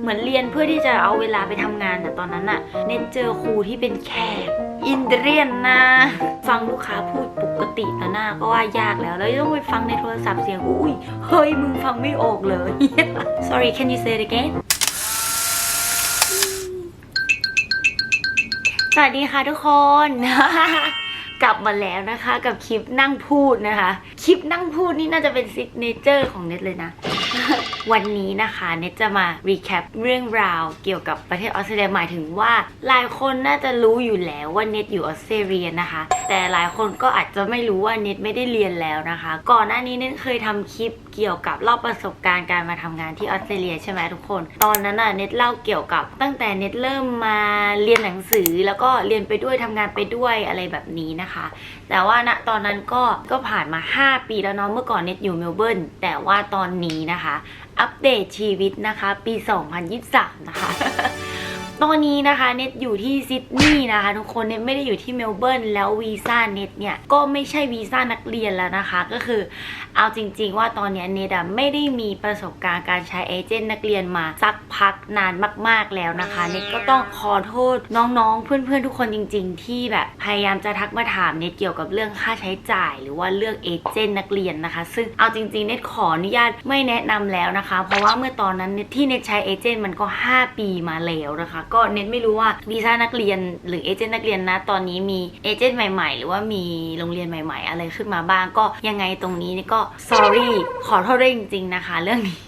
เหมือนเรียนเพื่อที่จะเอาเวลาไปทำงานแต่ตอนนั้นอะเน็ตเจอครูที่เป็นแขกอินเดียนนะ ฟังลูกค้าพูดปกติต่อหน้าก็ว่ายากแล้ว แล้วต้องไปฟังในโทรศัพท์เสียงอุ้ยเฮ้ยมึงฟังไม่ออกเลย sorry can you say it again สวัสดีค่ะทุกคน กลับมาแล้วนะคะ กับคลิปนั่งพูดนะคะ คลิปนั่งพูดนี่น่าจะเป็นซิกเนเจอร์ของเน็ตเลยนะ วันนี้นะคะเน็ตจะมารีแคปเรื่องราวเกี่ยวกับประเทศออสเตรเลียหมายถึงว่า หลายคนน่าจะรู้อยู่แล้วว่าเน็ตอยู่ออสเตรเลียนะคะ แต่หลายคนก็อาจจะไม่รู้ว่าเน็ตไม่ได้เรียนแล้วนะคะ ก่อนหน้านี้เน็ตเคยทำคลิปเกี่ยวกับเล่าประสบการณ์การมาทำงานที่ออสเตรเลียใช่ไหมทุกคน ตอนนั้นน่ะเน็ตเล่าเกี่ยวกับตั้งแต่เน็ตเริ่มมาเรียนหนังสือแล้วก็เรียนไปด้วยทำงานไปด้วยอะไรแบบนี้นะคะ แต่ว่าณตอนนั้นก็ก็ผ่านมา 5 ปีแล้วเนาะเมื่อก่อนเน็ตอยู่เมลเบิร์นแต่ว่าตอนนี้นะคะอัปเดตชีวิตนะคะ ปี 2023 นะคะ ตอนนี้นะคะเน็ตอยู่ที่ซิดนีย์นะคะทุกคนเน็ตไม่ได้อยู่ที่เมลเบิร์นแล้ววีซ่าเน็ตเนี่ยก็ไม่ใช่วีซ่านักเรียนแล้วนะคะ ก็คือเอาจริง ๆ ว่าตอนนี้เน็ตอะไม่ได้มีประสบการณ์การใช้เอเจนต์นักเรียนมาสักพักนานมาก ๆแล้วนะคะเน็ตก็ต้องขอโทษน้องๆ เพื่อนๆ ทุกคนจริง ๆ ที่แบบพยายามจะทักมาถามเน็ตเกี่ยวกับเรื่องค่าใช้จ่าย หรือว่าเรื่องเอเจนต์นักเรียนนะคะ ซึ่งเอาจริงๆเน็ตขออนุญาตไม่แนะนำแล้วนะคะ เพราะว่าเมื่อตอนนั้นที่เน็ตใช้เอเจนต์มันก็ 5 ปีมาแล้วนะคะก็เน็ตไม่รู้ว่าวีซ่านักเรียนหรือเอเจนต์นักเรียนนะ ตอนนี้มีเอเจนต์ใหม่ ๆ หรือว่ามีโรงเรียนใหม่ ๆ อะไรขึ้นมาบ้าง ก็ยังไงตรงนี้ก็ sorry ขอโทษด้วยจริง ๆ นะคะ เรื่องนี้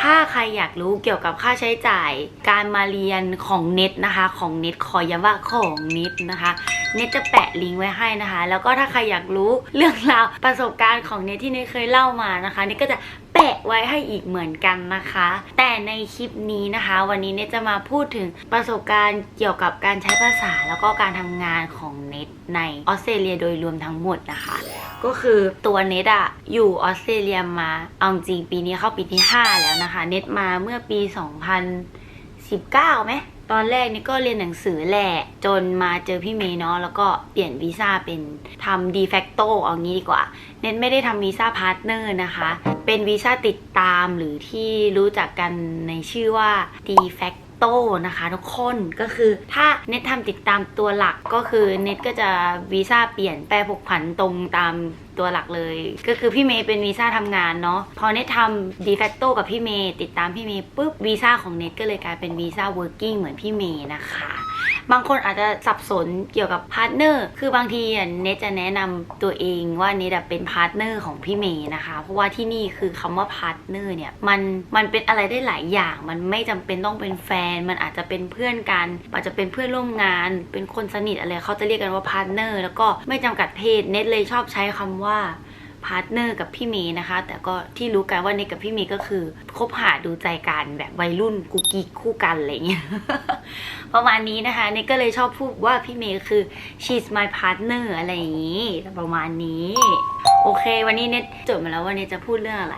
ถ้าใครอยากรู้เกี่ยวกับค่าใช้จ่ายการมาเรียนของเน็ตนะคะ ของเน็ตขอย้ำว่าของเน็ตนะคะเน็ตจะแปะลิงก์ไว้ให้นะคะ แล้วก็ถ้าใครอยากรู้เรื่องราวประสบการณ์ของเน็ตที่เน็ตเคยเล่ามานะคะเน็ตก็จะ ปะไว้ให้อีกเหมือนกันนะคะ แต่ในคลิปนี้นะคะ วันนี้เนจะมาพูดถึงประสบการณ์เกี่ยวกับการใช้ภาษาแล้วก็การทำงานของเน็ตในออสเตรเลียโดยรวมทั้งหมดนะคะ ก็คือตัวเน็ตอะอยู่ออสเตรเลียมาเอาจริงปีนี้เข้าปีที่ 5 แล้วนะคะ เน็ตมาเมื่อปี 2019ไหมตอนแรกนี่ก็เรียนหนังสือแหละจนมาเจอพี่เมย์เนาะแล้วก็เปลี่ยนวีซ่าเป็นทำดีแฟกโตเอางี้ดีกว่า เน็ตไม่ได้ทำวีซ่าพาร์ทเนอร์นะคะ เป็นวีซ่าติดตามหรือที่รู้จักกันในชื่อว่า de facto นะคะทุกคนก็คือถ้าเน็ตทำติดตามตัวหลักก็คือเน็ตก็จะวีซ่าเปลี่ยนแปรผกผันตรงตามตัวหลักเลย ก็คือพี่เมย์เป็นวีซ่าทำงานเนาะพอเน็ตทำ de facto กับพี่เมย์ติดตามพี่เมย์ปุ๊บวีซ่าของเน็ตก็เลยกลายเป็นวีซ่า working เหมือนพี่เมย์นะคะ บางคนอาจจะสับสนเกี่ยวกับพาร์ทเนอร์ คือบางทีเนทจะแนะนำตัวเองว่าเนทเป็นพาร์ทเนอร์ของพี่เมย์นะคะ เพราะว่าที่นี่คือคำว่าพาร์ทเนอร์เนี่ยมันมันเป็นอะไรได้หลายอย่าง มันไม่จำเป็นต้องเป็นแฟน มันอาจจะเป็นเพื่อนกัน อาจจะเป็นเพื่อนร่วมงาน เป็นคนสนิทอะไรเขาจะเรียกกันว่าพาร์ทเนอร์แล้วก็ไม่จำกัดเพศเนทเลยชอบใช้คำว่า พาร์ทเนอร์กับพี่เมย์นะคะ แต่ก็ที่รู้กันว่าเนทกับพี่เมย์ก็คือคบหาดูใจกันแบบวัยรุ่นกุกกิกคู่กันอะไรเงี้ยประมาณนี้นะคะเนทก็เลยชอบพูดว่าพี่เมย์คือ she's my partner อะไรอย่างนี้ประมาณนี้ โอเค วันนี้เนทจดมาแล้วว่าเนทจะพูดเรื่องอะไร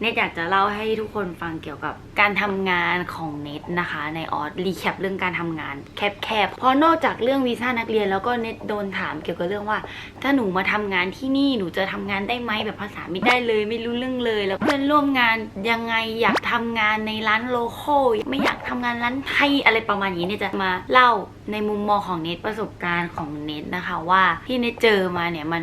เนทอยากจะเล่าให้ทุกคนฟังเกี่ยวกับการทำงานของเนทนะคะ ในออสรีแคปเรื่องการทำงานแคบๆเพราะนอกจากเรื่องวีซ่านักเรียนแล้วก็เนทโดนถามเกี่ยวกับเรื่องว่า ถ้าหนูมาทำงานที่นี่หนูจะทำงานได้ไหมแบบภาษาไม่ได้เลย ไม่รู้เรื่องเลย แล้วเพื่อนร่วมงานยังไงอยากทำงานในร้านโลโก้ไม่อยากทำงานร้านไทยอะไรประมาณนี้เนี่ยจะมาเล่าในมุมมองของเนทประสบการณ์ของเนทนะคะว่าที่เนทเจอมาเนี่ยมัน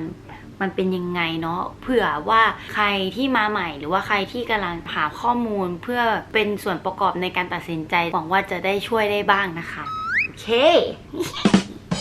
มันเป็นยังไงเนาะเผื่อว่าใครที่มาใหม่ หรือว่าใครที่กำลังหาข้อมูลเพื่อเป็นส่วนประกอบในการตัดสินใจหวังว่าจะได้ช่วยได้บ้างนะคะ โอเค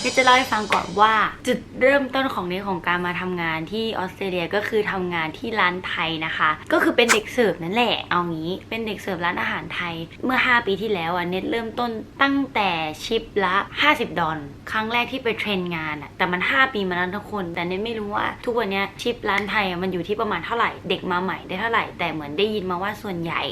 เนทจะเล่าให้ฟังก่อนว่าจุดเริ่มต้นของเนทของการมาทำงานที่ออสเตรเลียก็คือทำงานที่ร้านไทยนะคะ ก็คือเป็นเด็กเสิร์ฟนั่นแหละเอางี้เป็นเด็กเสิร์ฟร้านอาหารไทยเมื่อ 5 ปีที่แล้วอะเนทเริ่มต้นตั้งแต่ชิปละ 50 ดอลครั้งแรกที่ไปเทรนงานอะแต่มัน 5 ปีมาแล้วทุกคน แต่เนทไม่รู้ว่าทุกวันนี้ชิปร้านไทยมันอยู่ที่ประมาณเท่าไหร่เด็กมาใหม่ได้เท่าไหร่ แต่เหมือนได้ยินมาว่าส่วนใหญ่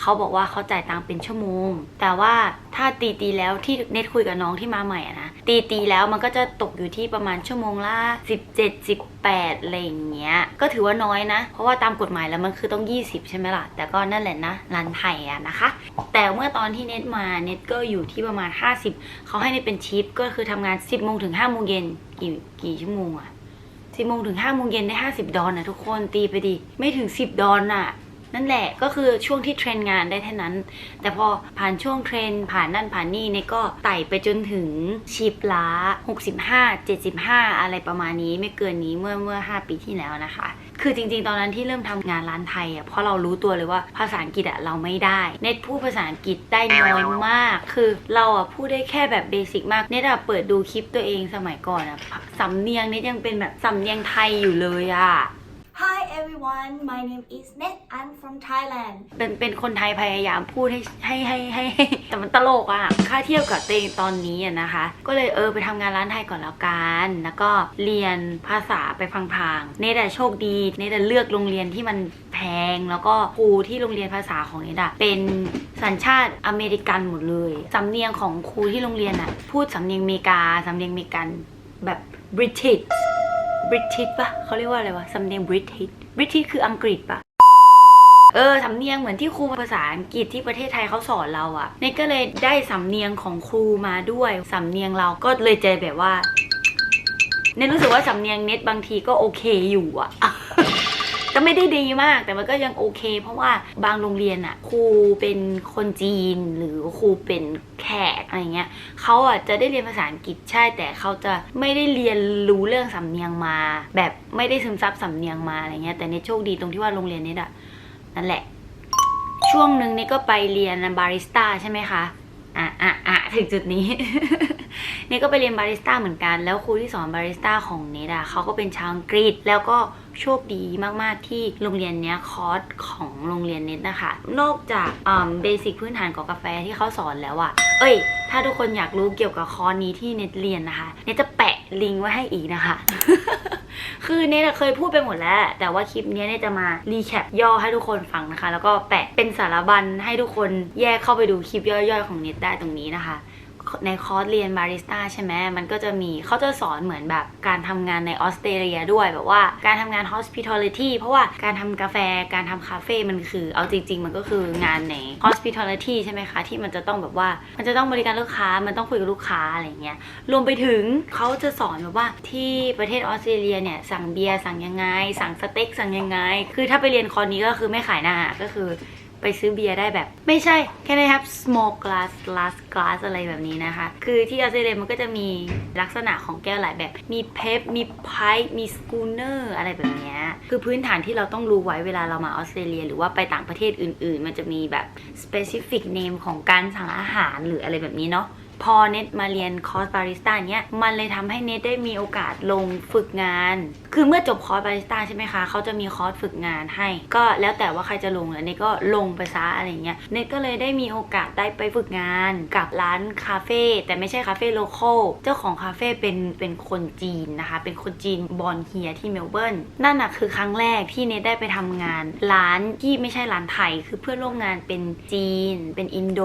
เขาบอกว่าเขาจ่ายตังค์เป็นชั่วโมง แต่ว่าถ้าตีตีแล้วที่เน็ตคุยกับน้องที่มาใหม่อะนะตีตีแล้วมันก็จะตกอยู่ที่ประมาณชั่วโมงละ17 18อะไรอย่างเงี้ยก็ถือว่าน้อยนะ เพราะว่าตามกฎหมายแล้วมันคือต้อง 20 ใช่ไหมล่ะ แต่ก็นั่นแหละนะร้านไทยอะนะคะ แต่เมื่อตอนที่เน็ตมาเน็ตก็อยู่ที่ประมาณ 50 เขาให้เน็ตเป็นชิปก็คือทำงาน 10โมงถึง5โมงเย็นกี่กี่ชั่วโมงอะ10โมงถึง5โมงเย็นได้ 50 ดอลนะทุกคนตีไปดิไม่ถึง 10 ดอน่ะ นั่นแหละก็คือช่วงที่เทรนงานได้เท่านั้น แต่พอผ่านช่วงเทรนผ่านนั่นผ่านนี่เนี่ยก็ไต่ไปจนถึงชิปล้า 65 75 อะไรประมาณนี้ไม่เกินนี้เมื่อเมื่อ 5 ปีที่แล้วนะคะ คือจริงๆ ตอนนั้นที่เริ่มทำงานร้านไทยอะเพราะเรารู้ตัวเลยว่าภาษาอังกฤษอะเราไม่ได้ เน็ตพูดภาษาอังกฤษได้น้อยมาก คือเราอะพูดได้แค่แบบเบสิกมาก เน็ตอะเปิดดูคลิปตัวเองสมัยก่อนอะสำเนียงเน็ตยังเป็นแบบสำเนียงไทยอยู่เลยอะ Hi everyone, my name is Net. I'm from Thailand. เป็นเป็นคนไทยพยายามพูดให้ให้ให้ให้แต่มันตลกอะค่าเทียบกับตัวเองตอนนี้อะนะคะ ก็เลยเออไปทำงานร้านไทยก่อนแล้วกัน แล้วก็เรียนภาษาไปพังๆ เนดอะโชคดีเนดอะเลือกโรงเรียนที่มันแพง แล้วก็ครูที่โรงเรียนภาษาของเนดอะเป็นสัญชาติอเมริกันหมดเลยสำเนียงของครูที่โรงเรียนอะพูดสำเนียงอเมริกาสำเนียงอเมริกันแบบบริติช บริทิชปะเขาเรียกว่าอะไรวะสำเนียงบริทิชบริทิชคืออังกฤษปะเออสำเนียงเหมือนที่ครูภาษาอังกฤษที่ประเทศไทยเขาสอนเราอะเนก็เลยได้สำเนียงของครูมาด้วยสำเนียงเราก็เลยใจแบบว่าเนรู้สึกว่าสำเนียงเน็ตบางทีก็โอเคอยู่อะ ก็ไม่ได้ดีมาก แต่มันก็ยังโอเค เพราะว่าบางโรงเรียนอะครูเป็นคนจีนหรือครูเป็นแขกอะไรเงี้ยเขาอะจะได้เรียนภาษาอังกฤษใช่ แต่เขาจะไม่ได้เรียนรู้เรื่องสำเนียงมา แบบไม่ได้ซึมซับสำเนียงมาอะไรเงี้ยแต่เนทโชคดีตรงที่ว่าโรงเรียนเนทอะนั่นแหละ ช่วงหนึ่งนี่ก็ไปเรียนบาริสต้าใช่ไหมคะอะอะอะถึงจุดนี้ เนทก็ไปเรียนบาริสต้าเหมือนกัน แล้วครูที่สอนบาริสต้าของเนทอะเขาก็เป็นชาวอังกฤษแล้วก็ โชคดีมาก ๆ ที่โรงเรียนเนี้ยคอร์สของโรงเรียนเน็ตนะคะ นอกจากเบสิกพื้นฐานของกาแฟที่เขาสอนแล้วอะเอ้ย ถ้าทุกคนอยากรู้เกี่ยวกับคอร์สนี้ที่เน็ตเรียนนะคะ เน็ตจะแปะลิงก์ไว้ให้อีกนะคะ คือเนทอะเคยพูดไปหมดแล้ว แต่ว่าคลิปเนี้ยเนทจะมารีแคปย่อให้ทุกคนฟังนะคะ แล้วก็แปะเป็นสารบัญให้ทุกคนแยกเข้าไปดูคลิปย่อยๆของเนทได้ตรงนี้นะคะ ในคอร์สเรียนบาริสต้าใช่ไหมมันก็จะมีเขาจะสอนเหมือนแบบการทำงานในออสเตรเลียด้วยแบบว่าการทำงาน hospitality เพราะว่าการทำกาแฟการทำคาเฟ่มันคือ เอาจริง ๆ มันก็คืองานใน hospitality ใช่ไหมคะ ที่มันจะต้องแบบว่า มันจะต้องบริการลูกค้ามันต้องคุยกับลูกค้าอะไรเงี้ยรวมไปถึงเขาจะสอนแบบว่าที่ประเทศออสเตรเลียเนี่ยสั่งเบียร์สั่งยังไง สั่งสเต็กสั่งยังไง คือถ้าไปเรียนคอร์สนี้ก็คือไม่ขายหน้าก็คือ ไปซื้อเบียร์ได้แบบ ไม่ใช่แค่นะครับ small glass glass glass อะไรแบบนี้นะคะ คือที่ออสเตรเลียมันก็จะมีลักษณะของแก้วหลายแบบ มีเพปมีไพมีสกูเนอร์อะไรแบบนี้ คือพื้นฐานที่เราต้องรู้ไว้เวลาเรามาออสเตรเลีย หรือว่าไปต่างประเทศอื่น ๆ มันจะมีแบบ specific name ของการสั่งอาหารหรืออะไรแบบนี้เนาะ พอเน็ตมาเรียนคอร์สบาริสต้าเนี้ยมันเลยทำให้เน็ตได้มีโอกาสลงฝึกงาน คือเมื่อจบคอร์สบาริสต้าใช่ไหมคะเขาจะมีคอร์สฝึกงานให้ ก็แล้วแต่ว่าใครจะลงแล้วเน็ตก็ลงไปซะอะไรเงี้ยเน็ตก็เลยได้มีโอกาสได้ไปฝึกงานกับร้านคาเฟ่แต่ไม่ใช่คาเฟ่โลเคอลเจ้าของคาเฟ่เป็นเป็นคนจีนนะคะ เป็นคนจีนบอลเฮียที่เมลเบิร์นนั่นน่ะคือครั้งแรกที่เน็ตได้ไปทำงาน ร้านที่ไม่ใช่ร้านไทยคือเพื่อนร่วมงานเป็นจีน เป็นอินโด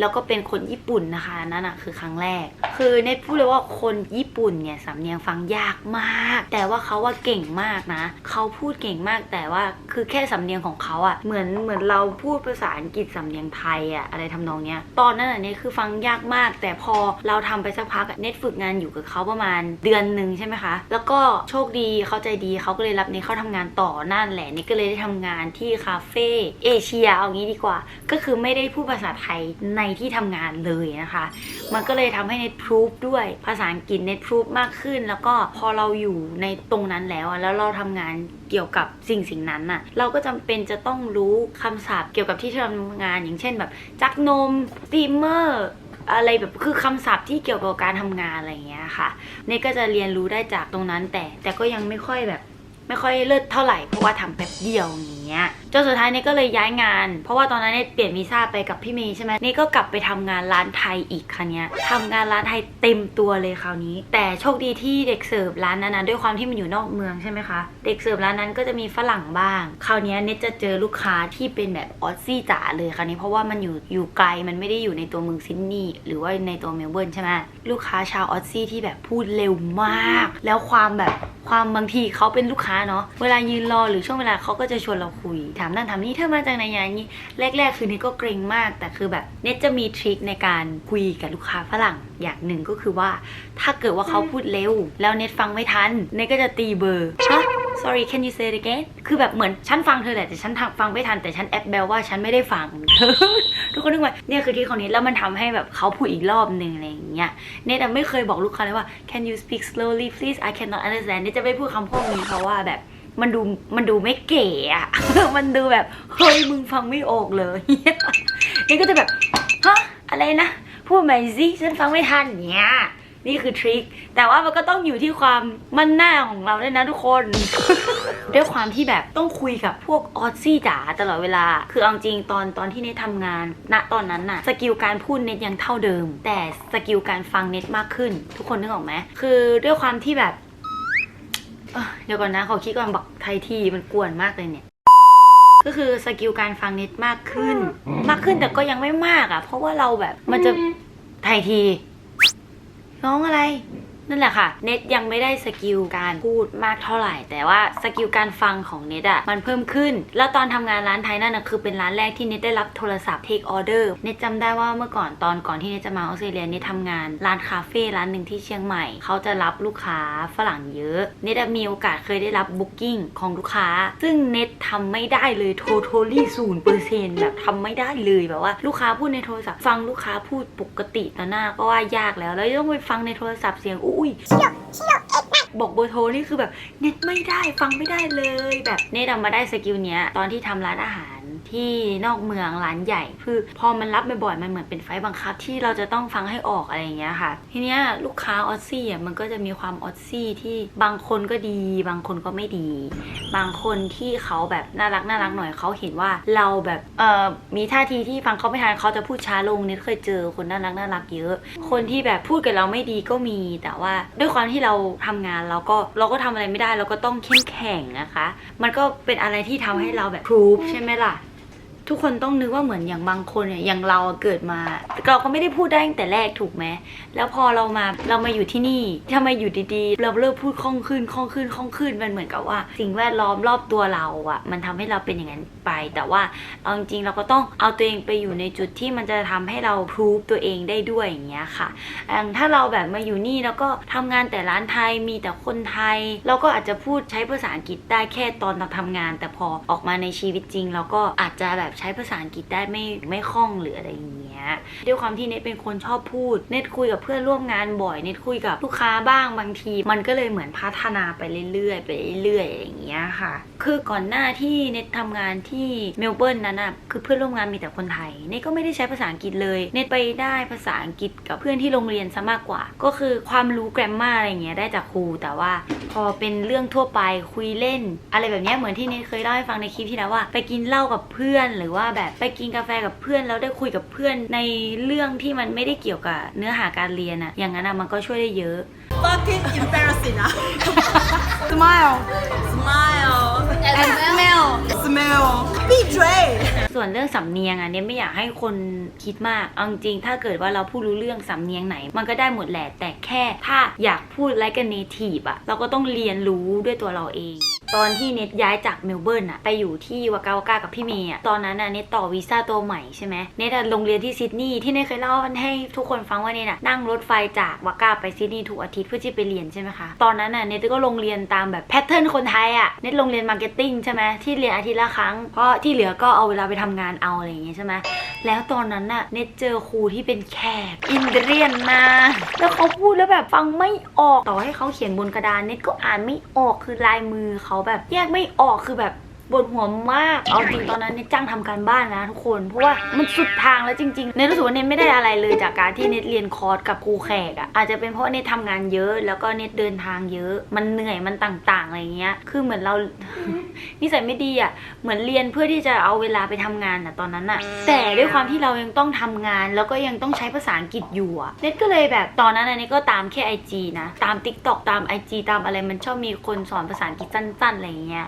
แล้วก็เป็นคนญี่ปุ่นนะคะนั่นน่ะคือครั้งแรก คือเน็ตพูดเลยว่าคนญี่ปุ่นเนี่ยสำเนียงฟังยากมาก แต่ว่าเขาว่าเก่งมากนะเขาพูดเก่งมากแต่ว่าคือแค่สำเนียงของเขาอะเหมือนเหมือนเราพูดภาษาอังกฤษสำเนียงไทยอะอะไรทำนองเนี้ยตอนนั้นอะเน็ตคือฟังยากมาก แต่พอเราทำไปสักพักเน็ตฝึกงานอยู่กับเขาประมาณเดือนหนึ่งใช่ไหมคะแล้วก็โชคดีเขาใจดีเขาก็เลยรับเน็ตเข้าทำงานต่อนั่นแหละเน็ตก็เลยได้ทำงานที่คาเฟ่เอเชียเอางี้ดีกว่า ก็คือไม่ได้พูดภาษาไทยในที่ทำงานเลยนะคะมันก็เลยทำให้เน็ตพรูฟด้วยภาษาอังกฤษเน็ตพรูฟมากขึ้น แล้วก็พอเราอยู่ในตรงนั้นแล้วแล้วเราทำงานเกี่ยวกับสิ่งสิ่งนั้นน่ะ เราก็จำเป็นจะต้องรู้คำศัพท์เกี่ยวกับที่ทำงานอย่างเช่นแบบจักนมตีมเมอร์อะไรแบบคือคำศัพท์ที่เกี่ยวกับการทำงานอะไรอย่างเงี้ยค่ะเน็ตก็จะเรียนรู้ได้จากตรงนั้นแต่แต่ก็ยังไม่ค่อยแบบ ไม่ค่อยเลิศเท่าไหร่เพราะว่าทำแป๊บเดียวอย่าง เงี้ยจนสุดท้ายเนี่ยก็เลยย้ายงาน เพราะว่าตอนนั้นเนี่ยเปลี่ยนวีซ่าไปกับพี่เมย์ใช่ไหมนี่ก็กลับไปทำงานร้านไทยอีกครั้งเนี้ยทำงานร้านไทยเต็มตัวเลยคราวนี้ แต่โชคดีที่เด็กเสิร์ฟร้านนั้นนะด้วยความที่มันอยู่นอกเมืองใช่ไหมคะเด็กเสิร์ฟร้านนั้นก็จะมีฝรั่งบ้าง คราวเนี้ยเน็ตจะเจอลูกค้าที่เป็นแบบออสซี่จ๋าเลยคราวนี้เพราะว่ามันอยู่อยู่ไกลมันไม่ได้อยู่ในตัวเมืองซิดนีย์หรือว่าในตัวเมลเบิร์นใช่ไหมลูกค้าชาวออสซี่ที่แบบพูดเร็วมาก แล้วความแบบความบางทีเขาเป็นลูกค้าเนาะเวลายืนรอหรือช่วงเวลาเขาก็จะชวนเราคุย ถามนั่นถามนี่เธอมาจากไหนอย่างนี้แรก ๆ คือเน็ตก็เกรงมาก แต่คือแบบเน็ตจะมีทริคในการคุยกับลูกค้าฝรั่งอย่างหนึ่งก็คือว่า ถ้าเกิดว่าเขาพูดเร็ว แล้วเน็ตฟังไม่ทันเน็ตก็จะตีเบอร์ฮะ sorry can you say it again คือแบบเหมือนฉันฟังเธอแหละแต่ฉันทำฟังไม่ทันแต่ฉันแอปแบลว่าฉันไม่ได้ฟัง ทุกคนนึกว่าเนี่ยคือที่ของเน็ตแล้วมันทำให้แบบเขาพูดอีกรอบหนึ่งอะไรอย่างเงี้ยเน็ตอะไม่เคยบอกลูกค้าเลยว่า can you speak slowly please I cannot understand เน็ตจะไม่พูดคำพวกนี้เพราะว่าแบบ มันดูมันดูไม่เก๋อะมันดูแบบเฮ้ยมึงฟังไม่ออกเลยน็ตก็จะแบบฮะอะไรนะพูดใหม่สิฉันฟังไม่ทันเนี่ยนี่คือทริคแต่ว่ามันก็ต้องอยู่ที่ความมั่นหน้าของเราด้วยนะทุกคน ด้วยความที่แบบต้องคุยกับพวกออซซี่จ๋าตลอดเวลา คือเอาจริงตอนตอนที่เน็ตทำงาน ณตอนนั้นน่ะสกิลการพูดเน็ตยังเท่าเดิม แต่สกิลการฟังเน็ตมากขึ้น ทุกคนนึกออกไหมคือด้วยความที่แบบ เดี๋ยวก่อนนะขอคิดก่อนบอกไทยทีมันกวนมากเลยเนี่ย ก็คือสกิลการฟังเน็ตมากขึ้น มากขึ้นแต่ก็ยังไม่มากอะ เพราะว่าเราแบบมันจะไทยที น้องอะไร นั่นแหละค่ะ เน็ตยังไม่ได้สกิลการพูดมากเท่าไหร่ แต่ว่าสกิลการฟังของเน็ตอะมันเพิ่มขึ้น แล้วตอนทำงานร้านไทยนั่นนะคือเป็นร้านแรกที่เน็ตได้รับโทรศัพท์ take order เน็ตจำได้ว่าเมื่อก่อนตอนก่อนที่เน็ตจะมาออสเตรเลียเน็ตทำงานร้านคาเฟ่ร้านหนึ่งที่เชียงใหม่ เขาจะรับลูกค้าฝรั่งเยอะ เน็ตมีโอกาสเคยได้รับบุ๊กิ้งของลูกค้า ซึ่งเน็ตทำไม่ได้เลย totally ศูนย์เปอร์เซ็นต์แบบทำไม่ได้เลยแบบว่า ลูกค้าพูดในโทรศัพท์ฟังลูกค้าพูดปกติต่อหน้าก็ว่ายากแล้วแล้วต้องไปฟังในโทรศัพท์เสียงอุ้ยบอกเบอร์โทรนี่คือแบบเน็ตไม่ได้ฟังไม่ได้เลย แบบเน็ตเอามาได้สกิลเนี้ยตอนที่ทำร้านอาหาร ที่นอกเมืองร้านใหญ่คือพอมันรับบ่อยๆมันเหมือนเป็นไฟบังคับที่เราจะต้องฟังให้ออกอะไรอย่างเงี้ยค่ะ ทีเนี้ยลูกค้าออซซี่อะมันก็จะมีความออซซี่ที่บางคนก็ดี บางคนก็ไม่ดี บางคนที่เขาแบบน่ารักน่ารักหน่อยเขาเห็นว่าเราแบบเอ่อมีท่าทีที่ฟังเขาไม่ทันเขาจะพูดช้าลงเน็ตเคยเจอคนน่ารักน่ารักเยอะ คนที่แบบพูดกับเราไม่ดีก็มี แต่ว่าด้วยความที่เราทำงานเราก็เราก็ทำอะไรไม่ได้เราก็ต้องเข้มแข็งนะคะ มันก็เป็นอะไรที่ทำให้เราแบบพรูฟใช่ไหมล่ะ ทุกคนต้องนึกว่าเหมือนอย่างบางคนเนี่ยอย่างเราเกิดมา เราก็ไม่ได้พูดได้ตั้งแต่แรกถูกไหมแล้วพอเรามาเรามาอยู่ที่นี่ทำไมอยู่ดีๆ เราเริ่มพูดคล่องขึ้นคล่องขึ้นคล่องขึ้นมันเหมือนกับว่า สิ่งแวดล้อมรอบตัวเราอะมันทำให้เราเป็นอย่างนั้นไป แต่ว่าเอาจริงๆเราก็ต้องเอาตัวเองไปอยู่ในจุดที่มันจะทำให้เราพรูฟตัวเองได้ด้วยอย่างเงี้ยค่ะอย่างถ้าเราแบบมาอยู่นี่แล้วก็ทำงานแต่ร้านไทยมีแต่คนไทย เราก็อาจจะพูดใช้ภาษาอังกฤษได้แค่ตอนเราทำงาน แต่พอออกมาในชีวิตจริง เราก็อาจจะแบบใช้ภาษาอังกฤษได้ไม่ไม่คล่องหรืออะไรอย่างเงี้ยด้วยความที่เน็ตเป็นคนชอบพูด เน็ตคุยกับเพื่อนร่วมงานบ่อย เน็ตคุยกับลูกค้าบ้างบางที มันก็เลยเหมือนพัฒนาไปเรื่อยๆไปเรื่อยๆอย่างเงี้ยค่ะ คือก่อนหน้าที่เน็ตทำงานที่เมลเบิร์นนั้นน่ะคือเพื่อนร่วมงานมีแต่คนไทย เน็ตก็ไม่ได้ใช้ภาษาอังกฤษเลย เน็ตไปได้ภาษาอังกฤษกับเพื่อนที่โรงเรียนซะมากกว่า ก็คือความรู้แกรมมาอะไรเงี้ยได้จากครู แต่ว่าพอเป็นเรื่องทั่วไปคุยเล่น อะไรแบบเนี้ยเหมือนที่เน็ตเคยเล่าให้ฟังในคลิปที่แล้วว่า ไปกินเหล้ากับเพื่อนหรือว่าแบบไปกินกาแฟกับเพื่อนแล้วได้คุยกับเพื่อนในเรื่องที่มันไม่ได้เกี่ยวกับเนื้อหาการเรียนอะอย่างนั้นอะมันก็ช่วยได้เยอะ fucking embarrassing นะ Smile smile and smell smell betray ส่วนเรื่องสำเนียงอะเนี่ยไม่อยากให้คนคิดมากเอาจริงๆถ้าเกิดว่าเราพูดรู้เรื่องสำเนียงไหน มันก็ได้หมดแหละแต่แค่ถ้าอยากพูด like a native อะ เราก็ต้องเรียนรู้ด้วยตัวเราเอง ตอนที่เน็ตย้ายจากเมลเบิร์นอะไปอยู่ที่วากาวากากับพี่เมย์อะตอนนั้นอะเน็ตต่อวีซ่าตัวใหม่ใช่ไหมเน็ตลงเรียนที่ซิดนีย์ที่เน็ตเคยเล่าให้ทุกคนฟังว่าเน็ตอะนั่งรถไฟจากวากาไปซิดนีย์ทุกอาทิตย์เพื่อที่ไปเรียนใช่ไหมคะตอนนั้นอะเน็ตก็ลงเรียนตามแบบแพทเทิร์นคนไทยอะเน็ตลงเรียนมาร์เก็ตติ้งใช่ไหมที่เรียนอาทิตย์ละครั้งเพราะที่เหลือก็เอาเวลาไปทำงานเอาอะไรอย่างเงี้ยใช่ไหมแล้วตอนนั้นน่ะเน็ตเจอครูที่เป็นแขกอินเดียนมาแล้วเขาพูดแล้วแบบฟังไม่ออกต่อให้เขาเขียนบนกระดานเน็ตก็อ่านไม่ออกคือลายมือเขาแบบแยกไม่ออกคือแบบ ปวดหัวมาก เอาจริงตอนนั้นเน็ตจ้างทำการบ้านนะทุกคน เพราะว่ามันสุดทางแล้วจริงๆ เนตรู้สึกว่าเน็ตไม่ได้อะไรเลยจากการที่เน็ตเรียนคอร์สกับครูแขกอะอาจจะเป็นเพราะเน็ตทำงานเยอะ แล้วก็เน็ตเดินทางเยอะ มันเหนื่อย มันต่างๆ อะไรเงี้ย คือเหมือนเรา นิสัยไม่ดีอะเหมือนเรียนเพื่อที่จะเอาเวลาไปทำงานอะตอนนั้นอะแต่ด้วยความที่เรายังต้องทำงาน แล้วก็ยังต้องใช้ภาษาอังกฤษอยู่อะเน็ตก็เลยแบบตอนนั้นอันนี้ก็ตามแค่ IG นะ ตาม Tik t o k ตาม IG ตามอะไร มันชอบมีคนสอนภาษาอังกฤษสั้นๆ อะไรเงี้ย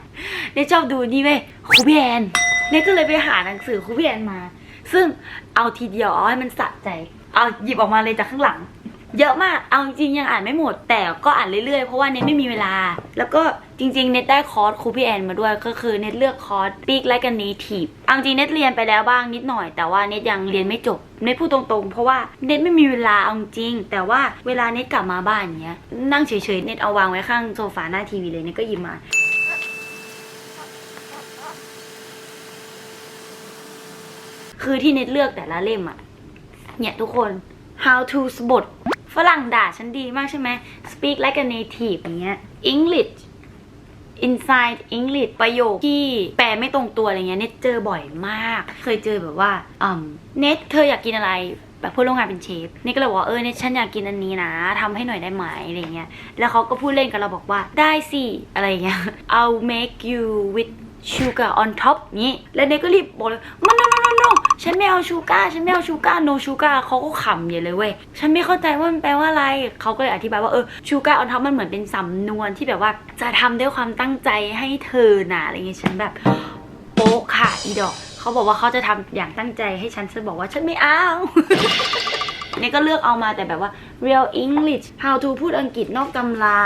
เน็ตชอบดูนี่เว้ยครูพี่แอนเน็ตก็เลยไปหาหนังสือครูพี่แอนมา ซึ่งเอาทีเดียวเอาให้มันสะใจ เอาหยิบออกมาเลยจากข้างหลัง เยอะมาก เอาจริงยังอ่านไม่หมด แต่ก็อ่านเรื่อยๆ เพราะว่าเน็ตไม่มีเวลา แล้วก็จริงๆ เน็ตได้คอร์สครูพี่แอนมาด้วยก็คือเน็ตเลือกคอร์ส Speak Like a Native เอาจริงเน็ตเรียนไปแล้วบ้างนิดหน่อย แต่ว่าเน็ตยังเรียนไม่จบ เน็ตพูดตรงๆ เพราะว่าเน็ตไม่มีเวลาเอาจริง แต่ว่าเวลาเน็ตกลับมาบ้านเนี้ย นั่งเฉยๆ เน็ตเอาวางไว้ข้างโซฟาหน้าทีวีเลยเน็ตก็หยิบมา คือที่เน็ตเลือกแต่ละเล่มอะเนี่ยทุกคน how to สบทฝรั่งด่าฉันดีมากใช่ไหม speak like a native อย่างเงี้ย English inside English ประโยคที่แปลไม่ตรงตัวอะไรเงี้ยเน็ตเจอบ่อยมาก เคยเจอแบบว่าอืมเน็ตเธออยากกินอะไรแบบพูดโรงงานเป็นเชฟเน็ตก็เลยบอกว่าเออเน็ตฉันอยากกินอันนี้นะทำให้หน่อยได้ไหมอะไรเงี้ย แล้วเขาก็พูดเล่นกับเราบอกว่าได้สิอะไรเงี้ย I'll make you with sugar on top นี้ แล้วเน็ตก็รีบบอกเลยมัน ฉันไม่เอาชูการ์ฉันไม่เอาชูการ์ no ชูการ์เขาก็ขำใหญ่เลยเว้ยฉันไม่เข้าใจว่ามันแปลว่าอะไรเขาก็เลยอธิบายว่าเออชูการ์ออนท็อปมันเหมือนเป็นสำนวนที่แบบว่าจะทำด้วยความตั้งใจให้เธอนะอะไรเงี้ยฉันแบบโป๊ะค่ะอีดอกเขาบอกว่าเขาจะทำอย่างตั้งใจให้ฉันฉันบอกว่าฉันไม่เอาเนี่ยก็เลือกเอามาแต่แบบว่า real English how to พูดอังกฤษนอกตำรา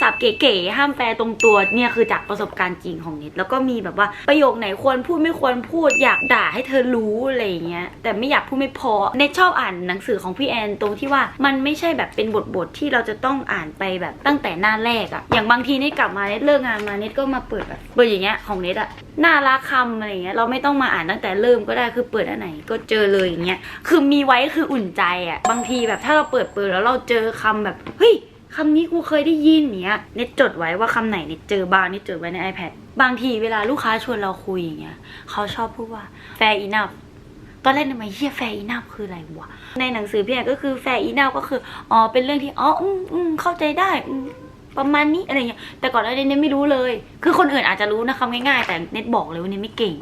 ศัพท์เก๋ๆห้ามแปลตรงตัวเนี่ยคือจากประสบการณ์จริงของเน็ตแล้วก็มีแบบว่าประโยคไหนควรพูดไม่ควรพูดอยากด่าให้เธอรู้อะไรเงี้ยแต่ไม่อยากพูดไม่พอเน็ตชอบอ่านหนังสือของพี่แอนตรงที่ว่ามันไม่ใช่แบบเป็นบทบทที่เราจะต้องอ่านไปแบบตั้งแต่หน้าแรกอะอย่างบางทีเน็ตกลับมาเน็ตเลิกงานมาเน็ตก็มาเปิดแบบเปิดอย่างเงี้ยของเน็ตอะน่ารักคำอะไรเงี้ยเราไม่ต้องมาอ่านตั้งแต่เริ่มก็ได้คือเปิดอันไหนก็เจอเลยอย่างเงี้ยคือมีไว้คืออุ่นใจอะบางทีแบบถ้าเราเปิดเปิดแล้วเราเจอคำแบบเฮ้ยคำนี้กูเคยได้ยินเนี้ยเน็ตจดไว้ว่าคำไหนเน็ตเจอบ้างเน็ตจดไว้ใน iPad บางทีเวลาลูกค้าชวนเราคุยอย่างเงี้ยเขาชอบพูดว่า fair enough ตอนแรกทำไมเฮียแฟร์อีนาคืออะไรวะในหนังสือพี่แอนก็คือแฟร์อีนาก็คืออ๋อเป็นเรื่องที่อ๋ออืมอืมเข้าใจได้อืมประมาณนี้อะไรเงี้ยแต่ก่อนหน้านี้เน็ตไม่รู้เลย คือคนอื่นอาจจะรู้นะคำง่ายๆ แต่เน็ตบอกเลยว่าเน็ตไม่เก่ง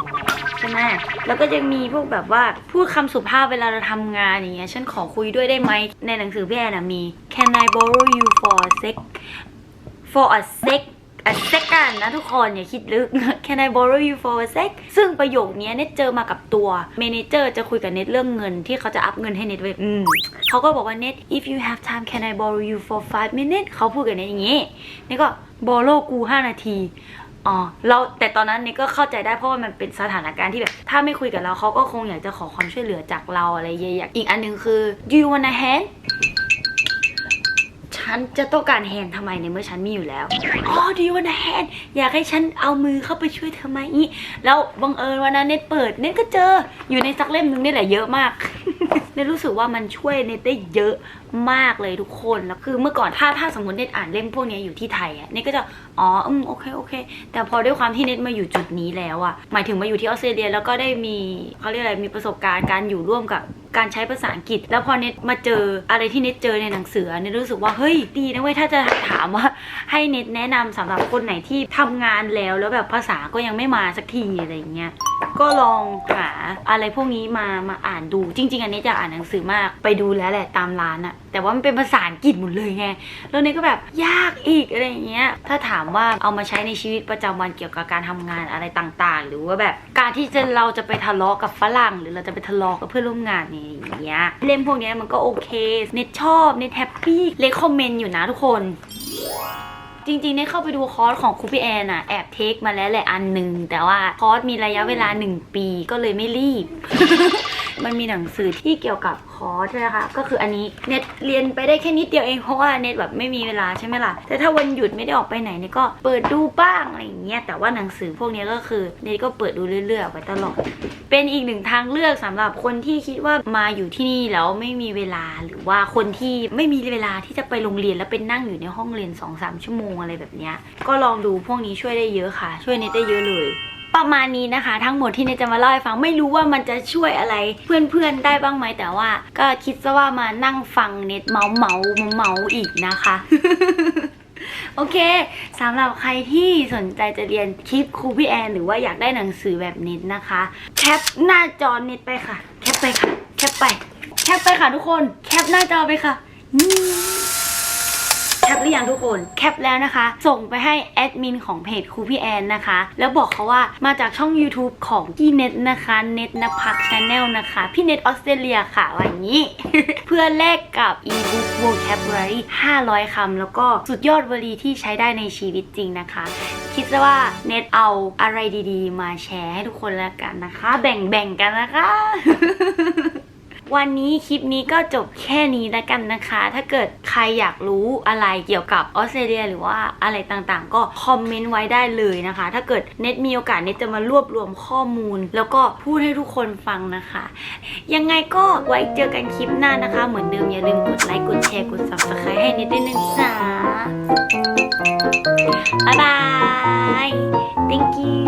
ช่ไหมแล้วก็ยังมีพวกแบบว่าพูดคำสุภาพเวลาเราทำงานอย่างเงี้ยฉันขอคุยด้วยได้ไหมในหนังสือพี่แอนนะมี Can I borrow you for a sec for a sec a second นะทุกคนอย่าคิดลึก Can I borrow you for a sec ซึ่งประโยคนี้เน็ตเจอมากับตัวเมนเจอร์จะคุยกับเน็ตเรื่องเงินที่เขาจะอัพเงินให้เน็ตเว้ยเขาก็บอกว่าเน็ต if you have time can I borrow you for five minutes เขาพูดกับเน็ตอย่างงี้เน็ตก็ borrow กูห้านาที อ๋อเราแต่ตอนนั้นนี่ก็เข้าใจได้เพราะว่ามันเป็นสถานการณ์ที่แบบ ถ้าไม่คุยกับเราเขาก็คงอยากจะขอความช่วยเหลือจากเราอะไรเยอะๆอีกอันหนึ่งคือ do you wanna hand ฉันจะต้องการแฮนทำไมในเมื่อฉันมีอยู่แล้ว อ๋อ do you wanna hand อยากให้ฉันเอามือเข้าไปช่วยเธอไหมอีแล้วบังเอิญวันนั้นเน็ตเปิด เน็ตก็เจออยู่ในสักเล่มหนึงนี่แหละเยอะมาก เนตรู้สึกว่ามันช่วยเน็ตได้เยอะมากเลยทุกคนแล้วคือเมื่อก่อนถ้าถ้าสมมติเน็ตอ่านเล่มพวกนี้อยู่ที่ไทยอะเน็ตก็จะอ๋ออืมโอเคโอเค แต่พอด้วยความที่เน็ตมาอยู่จุดนี้แล้วอะหมายถึงมาอยู่ที่ออสเตรเลียแล้วก็ได้มีเขาเรียกอะไรมีประสบการณ์การอยู่ร่วมกับการใช้ภาษาอังกฤษ แล้วพอเน็ตมาเจออะไรที่เน็ตเจอในหนังสือเน็ตรู้สึกว่าเฮ้ยดีนะเว้ยถ้าจะถามว่าให้เน็ตแนะนำสำหรับคนไหนที่ทำงานแล้วแล้วแบบภาษาก็ยังไม่มาสักทีอะไรอย่างเงี้ย ก็ลองหาอะไรพวกนี้มามาอ่านดู จริง ๆ อันนี้อยากอ่านหนังสือมากไปดูแล้วแหละตามร้านอะแต่ว่ามันเป็นภาษาอังกฤษหมดเลยไงแล้วเนี่ก็แบบยากอีกอะไรอย่างเงี้ยถ้าถามว่าเอามาใช้ในชีวิตประจำวันเกี่ยวกับการทำงานอะไรต่างๆ หรือว่าแบบการที่จะเราจะไปทะเลาะกับฝรั่ง หรือเราจะไปทะเลาะกับเพื่อนร่วมงานเนี่ยอย่างเงี้ยเล่มพวกนี้มันก็โอเคเน็ตชอบเน็ตแฮปปี้เลคคอมเมนต์อยู่นะทุกคน จริงๆได้เข้าไปดูคอร์สของครูพี่แอนอะแอบเทคมาแล้วแหละอันหนึ่งแต่ว่าคอร์สมีระยะเวลา 1 ปีก็เลยไม่รีบ มันมีหนังสือที่เกี่ยวกับคอร์สนะคะก็คืออันนี้เน็ตเรียนไปได้แค่นิดเดียวเองเพราะว่าเน็ตแบบไม่มีเวลาใช่ไหมล่ะแต่ถ้าวันหยุดไม่ได้ออกไปไหนเนี่ยก็เปิดดูบ้างอะไรอย่างเงี้ยแต่ว่าหนังสือพวกนี้ก็คือเน็ตก็เปิดดูเรื่อยๆไว้ตลอด เป็นอีกหนึ่งทางเลือกสำหรับคนที่คิดว่ามาอยู่ที่นี่แล้วไม่มีเวลาหรือว่าคนที่ไม่มีเวลาที่จะไปโรงเรียนแล้วเป็นนั่งอยู่ในห้องเรียน2-3ชั่วโมงอะไรแบบเนี้ยก็ลองดูพวกนี้ช่วยได้เยอะค่ะ ช่วยเน็ตได้เยอะเลย ประมาณนี้นะคะ ทั้งหมดที่เนยจะมาเล่าให้ฟังไม่รู้ว่ามันจะช่วยอะไรเพื่อนๆได้บ้างไหมแต่ว่า ก็คิดซะว่ามานั่งฟังเน็ตเมาเมาเมาเมาๆอีกนะคะ โอเคสำหรับใครที่สนใจจะเรียนคลิปครูพี่แอน หรือว่าอยากได้หนังสือแบบเน็ตนะคะ แคปหน้าจอเน็ตไปค่ะ แคปไปค่ะ แคปไป แคปไปค่ะทุกคน แคปหน้าจอไปค่ะนี่ แคปหรือยังทุกคน แคปแล้วนะคะ ส่งไปให้แอดมินของเพจครูพี่แอนนะคะ แล้วบอกเขาว่ามาจากช่อง YouTube ของพี่เน็ตนะคะเน็ตนภักชาแนลนะคะ พี่เน็ตออสเตรเลียค่ะวันนี้ เพื่อแลกกับ e-book vocabulary 500 คำแล้วก็สุดยอดวลีที่ใช้ได้ในชีวิตจริงนะคะ คิดซะว่าเน็ตเอาอะไรดีๆ มาแชร์ให้ทุกคนแล้วกันนะคะ แบ่งๆกันนะคะ วันนี้คลิปนี้ก็จบแค่นี้แล้วกันนะคะ ถ้าเกิดใครอยากรู้อะไรเกี่ยวกับออสเตรเลียหรือว่าอะไรต่างๆ ก็คอมเมนต์ไว้ได้เลยนะคะ ถ้าเกิดเน็ตมีโอกาสเน็ตจะมารวบรวมข้อมูล แล้วก็พูดให้ทุกคนฟังนะคะ ยังไงก็ไว้เจอกันคลิปหน้านะคะ เหมือนเดิมอย่าลืมกดไลค์กดแชร์กด subscribe ให้เน็ตด้วยนะจ๊ะบ๊ายบาย thank you